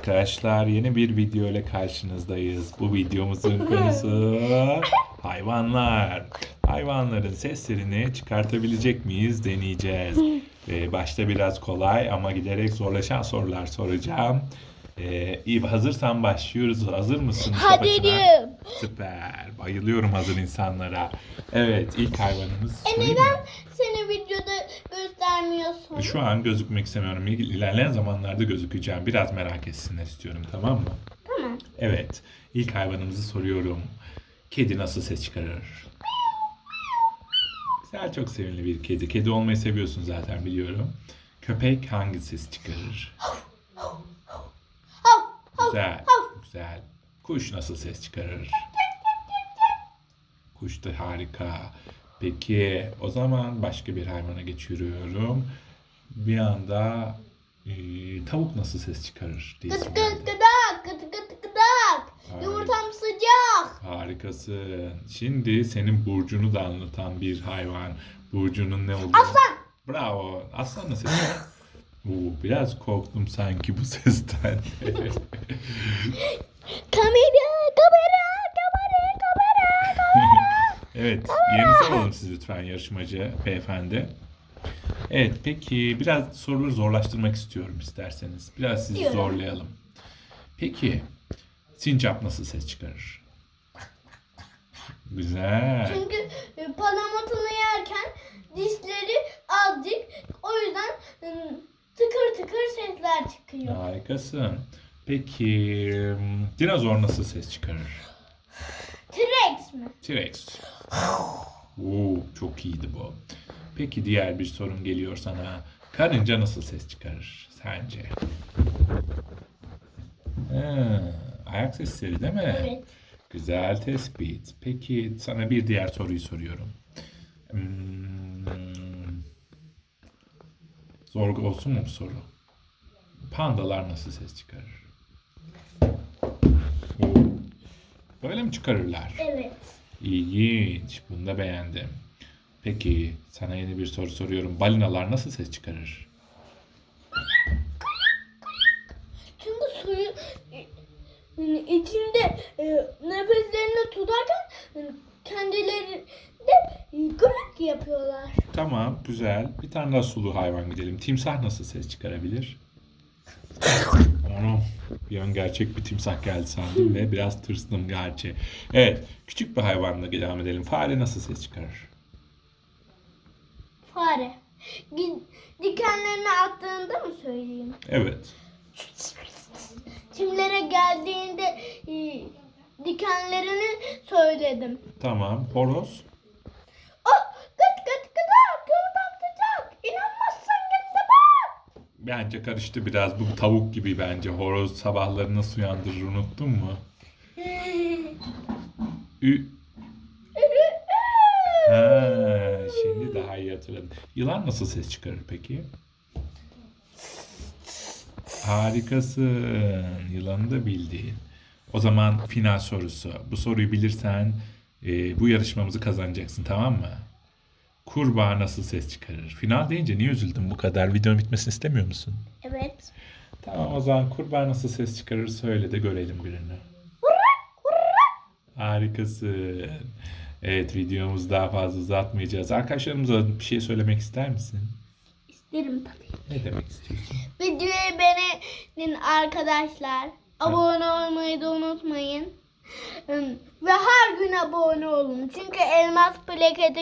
Arkadaşlar yeni bir video ile karşınızdayız. Bu videomuzun konusu hayvanlar. Hayvanların seslerini çıkartabilecek miyiz deneyeceğiz. Ee, başta biraz kolay ama giderek zorlaşan sorular soracağım. Ee, iyi hazırsan başlıyoruz. Hazır mısın? Hazırım. Süper. Bayılıyorum hazır insanlara. Evet ilk hayvanımız. E neden göstermiyorsun? Şu an gözükmek istemiyorum. İl- İlerleyen zamanlarda gözükeceğim. Biraz merak etsinler istiyorum tamam mı? Tamam. Evet. İlk hayvanımızı soruyorum. Kedi nasıl ses çıkarır? Güzel çok sevimli bir kedi. Kedi olmayı seviyorsun zaten biliyorum. Köpek hangi ses çıkarır? Güzel. Güzel. Kuş nasıl ses çıkarır? Kuş da harika. Peki o zaman başka bir hayvana geçiyorum. Bir anda e, tavuk nasıl ses çıkarır? Gıt diyesim gıt gıdak, gıt gıt gıdak. Harika. Yumurtam sıcak. Harikasın. Şimdi senin burcunu da anlatan bir hayvan. Burcunun ne olduğunu... Aslan. Bravo. Aslan nasıl? Oo, biraz korktum sanki bu sesten. Kamera, evet, yerinize alalım siz lütfen yarışmacı beyefendi. Evet, peki biraz soruları zorlaştırmak istiyorum isterseniz. Biraz sizi Diyorum. zorlayalım. Peki, sincap nasıl ses çıkarır? Güzel. Çünkü e, palamutunu yerken dişleri azıcık o yüzden tıkır tıkır sesler çıkıyor. Harikasın. Peki, dinozor nasıl ses çıkarır? T-Rex mi? T-Rex. Oo, çok iyiydi bu. Peki diğer bir sorun geliyor sana. Karınca nasıl ses çıkarır sence? Ha, ayak sesleri değil mi? Evet. Güzel tespit. Peki sana bir diğer soruyu soruyorum. Hmm, zor olsun mu bu soru? Pandalar nasıl ses çıkarır? Oo, Böyle mi çıkarırlar? Evet. İlginç. Bunu da beğendim. Peki sana yeni bir soru soruyorum. Balinalar nasıl ses çıkarır? Çünkü suyu e, içinde e, nefeslerini tutarken e, kendileri de e, gırık yapıyorlar. Tamam, güzel. Bir tane daha sulu hayvan gidelim. Timsah nasıl ses çıkarabilir? Onu bir an gerçek bir timsah geldi sandım ve biraz tırstım gerçi. Evet, küçük bir hayvanla devam edelim. Fare nasıl ses çıkarır? Fare. Dikenlerini attığında mı söyleyeyim? Evet. Çimlere geldiğinde e, dikenlerini söyledim. Tamam. Horoz? Oh, gıt gıt gıdak, yumurtam sıcak. İnanmazsan git de bak. Bence karıştı biraz. Bu tavuk gibi bence. Horoz sabahları nasıl uyandırır unuttun mu? Ü Ha, şimdi daha iyi hatırladım. Yılan nasıl ses çıkarır peki? Harikasın. Yılanı da bildin. O zaman final sorusu. Bu soruyu bilirsen e, bu yarışmamızı kazanacaksın tamam mı? Kurbağa nasıl ses çıkarır? Final deyince niye üzüldün bu kadar? Videonun bitmesini istemiyor musun? Evet. Tamam o zaman kurbağa nasıl ses çıkarır söyle de görelim birini. Harikasın. Evet videomuzu daha fazla uzatmayacağız. Arkadaşlarımıza bir şey söylemek ister misin? İsterim tabii. Ne demek istiyorsun? Videoyu beğenin arkadaşlar. Abone olmayı da unutmayın. Ve her gün abone olun. Çünkü elmas plaketi